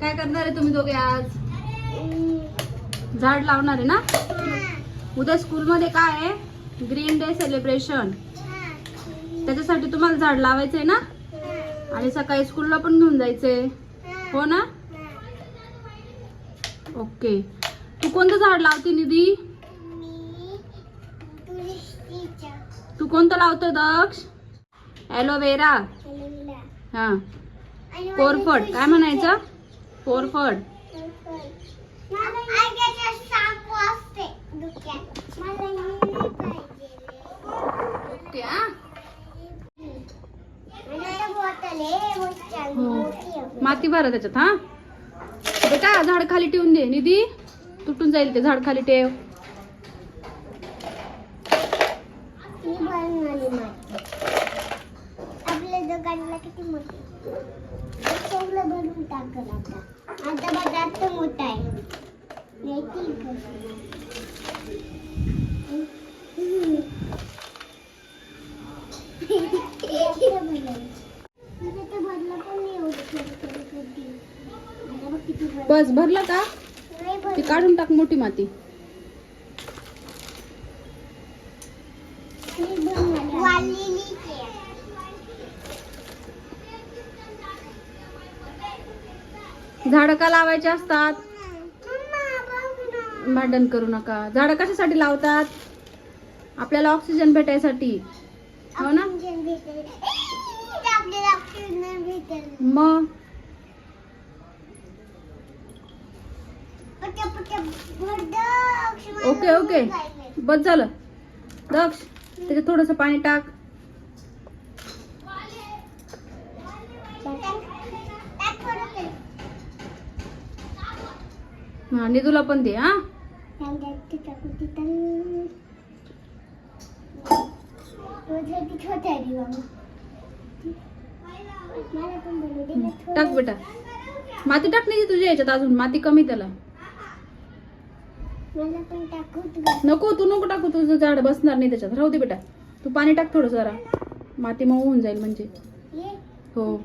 काय करणार आहे तुम्ही दोघे आज? झाड लावणार आहे ना? उद्या स्कूलमध्ये काय आहे? Green day celebration. त्याच्यासाठी तुम्हाला झाड लावायचंय ना? आणि सकाळी स्कूलला पण घेऊन जायचंय. हो ना? ओके. तू कोणतं झाड लावते निधी? तू कोणतं लावतो दक्ष? ॲलोवेरा हा. कोरफड. काय म्हणायचं? कोरफड. हा? माती भरा त्याच्यात हा? बेटा झाड खाली ठेवून दे. निधी तुटून जाईल ते झाड खाली ठेव आपल्या दुकानाला किती मोठी सगळं भरून टाकल आता आता बघ जास्त मोठा आहे माहिती का? हम्म. इथं भरलं. इथं तर भरलं पण नाही एवढं थोडं थोडं कधी. आता बघ किती भरलं. बस भरला का? ती. काढून टाक मोठी माती. झाडं का लावायचे असतात. भांडण करू नका. झाडं कशासाठी लावतात? आपल्याला ऑक्सिजन भेटायसाठी. हो ना. मग पट्या पट्या भरलं ऑक्सिजन ओके ओके. बस झालं दक्ष त्याच्यात थोडस पाणी टाक. हा निधूला पण दे हा. टाक बेटा माती टाक नाही तुझ्या याच्यात अजून माती कमी त्याला मला पण टाकू तुला. नको तू नको टाकू तुझं झाड बसणार नाही त्याच्यात राहू दे बेटा तू पाणी टाक थोडं जरा माती मऊ होऊन जाईल म्हणजे ये. हो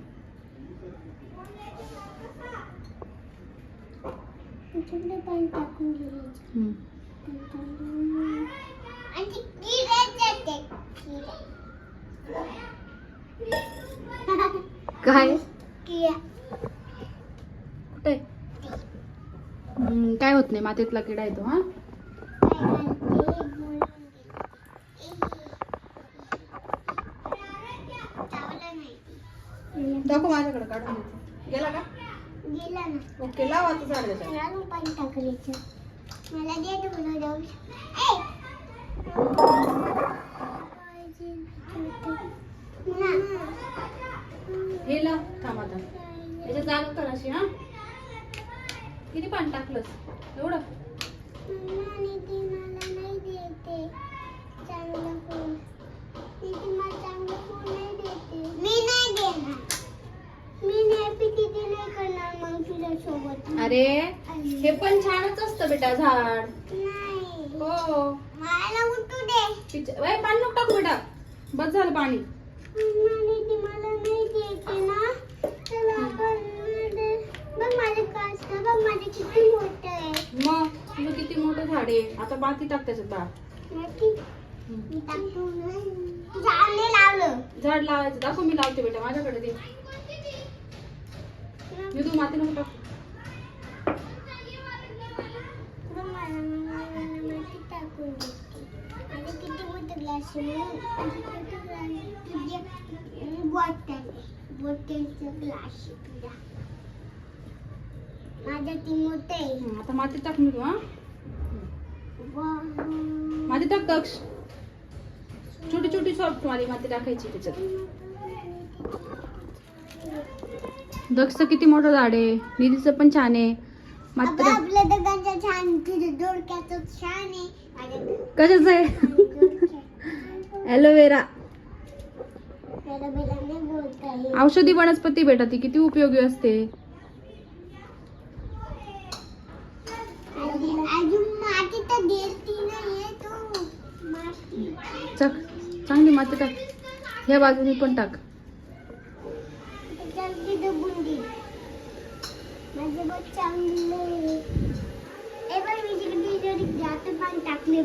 तुझ्याकडे पाणी टाकून घे. हम्म. आणि ती किडे जाते. किडे. काय. कुठे काय होत नाही मातीतला किडा येतो हा? नाही. दाखव माझ्याकडे काढून गेला का? गेला ना ओके लाव आता झाड त्याच्यात. पाणी टाकल्याचं मला दे ना मला जाऊ हे लाव थांब आता. याच्यात जागा कर अशी हा? किती पाणी टाकलंस? एवढं? अरे हे पण छानच असतं बेटा झाड. नाही. हो. मला उठू दे. पिच- वय, पाणी नको टाकू बेटा. बस झालं पाणी. मला नाही देते ना. तर मग तुझं किती मोठं झाड? आहे आता माती टाक त्याच्यात बा माहिती? मी टाकतो ना. झाड लावायचं. दाखव मी लावते बेटा माझ्याकडे दे. मी तू माती नको टाकू बॉटल बॉटलचं ग्लास ती मोठं हं, आता माती टाक मी तू हा. माती टाक दक्ष छोटी छोटी सॉफ्ट माती माती टाकायची त्याच्यात. दक्षचं किती मोठं झाड आहे. निधीचं पण छान आहे. माती अगं, टाक. आपल्या दोघांचं छान तुझं छान आहे. माझ्या कशाचं आहे. ॲलोवेरा त्याला बोलता. औषधी वनस्पती बेटा ती किती उपयोगी असते अजून अजून माती तर देती नाहीये तू माती चक चांगली माती टाक. ह्या बाजूने पण टाक. जल्दी डुबून दे माझे बघ चांगले ए बघ मी तिकडे तिकडे जास्त पाणी टाकले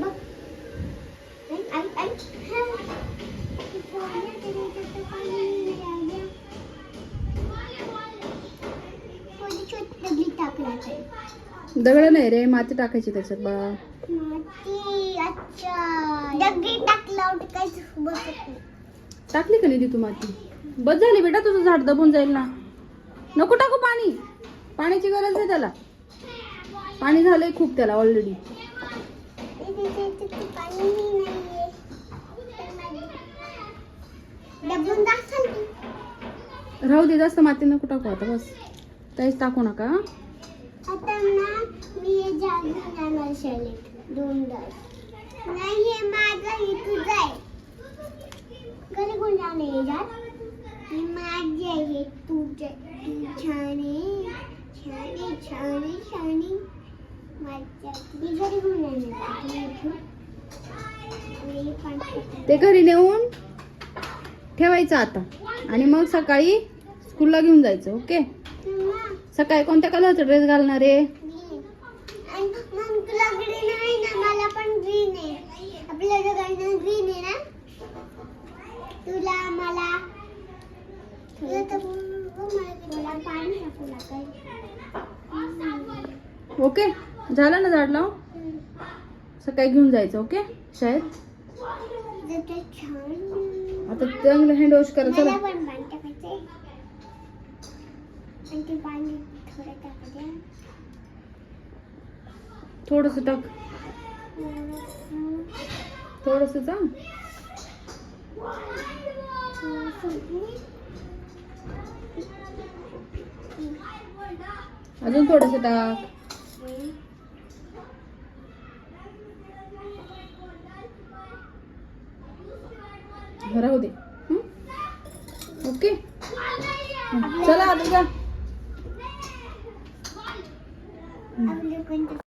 नाही दगडी नाही रे माती टाकायची त्याच्यात बा. नाही. टाकली का नाही तू माती? बस झाली बेटा तुझं झाड दबून जाईल ना. नको टाकू पाणी. पाण्याची गरज आहे त्याला. पाणी झालंय खूप त्याला ऑलरेडी राहू दे जास्त माती नको टाकू आता बस. काहीच टाकू नका? आता ना मी हे झाड जाणार शाळेत दोन तास नाही हे माझं हे तुझं आहे. घरी कोण जाणार हे जात? हे माझे आहे तुझे. तू छान आहे छान आहे छान आहे छान आहे. माझ्या. मी घरी कोण जाणार ते घरी नेऊन ठेवायचं आता. आणि मग सकाळी स्कूलला घेऊन जायचं ओके सकाळी कोणत्या कलरचा ड्रेस घालणार आहे? मला पण ग्रीन आपल्या दोघांना ग्रीन ना? तुला मला. ओके झालं ना झाड लाव. सकाळी घेऊन जायचं ओके शाळेत? आता चांगलं हँड वॉश करा चला. पण पाणी थोडं टाकू द्या थोडस टाक थोडस जा अजून थोडस टाक राहू दे ओके चला आता thank you.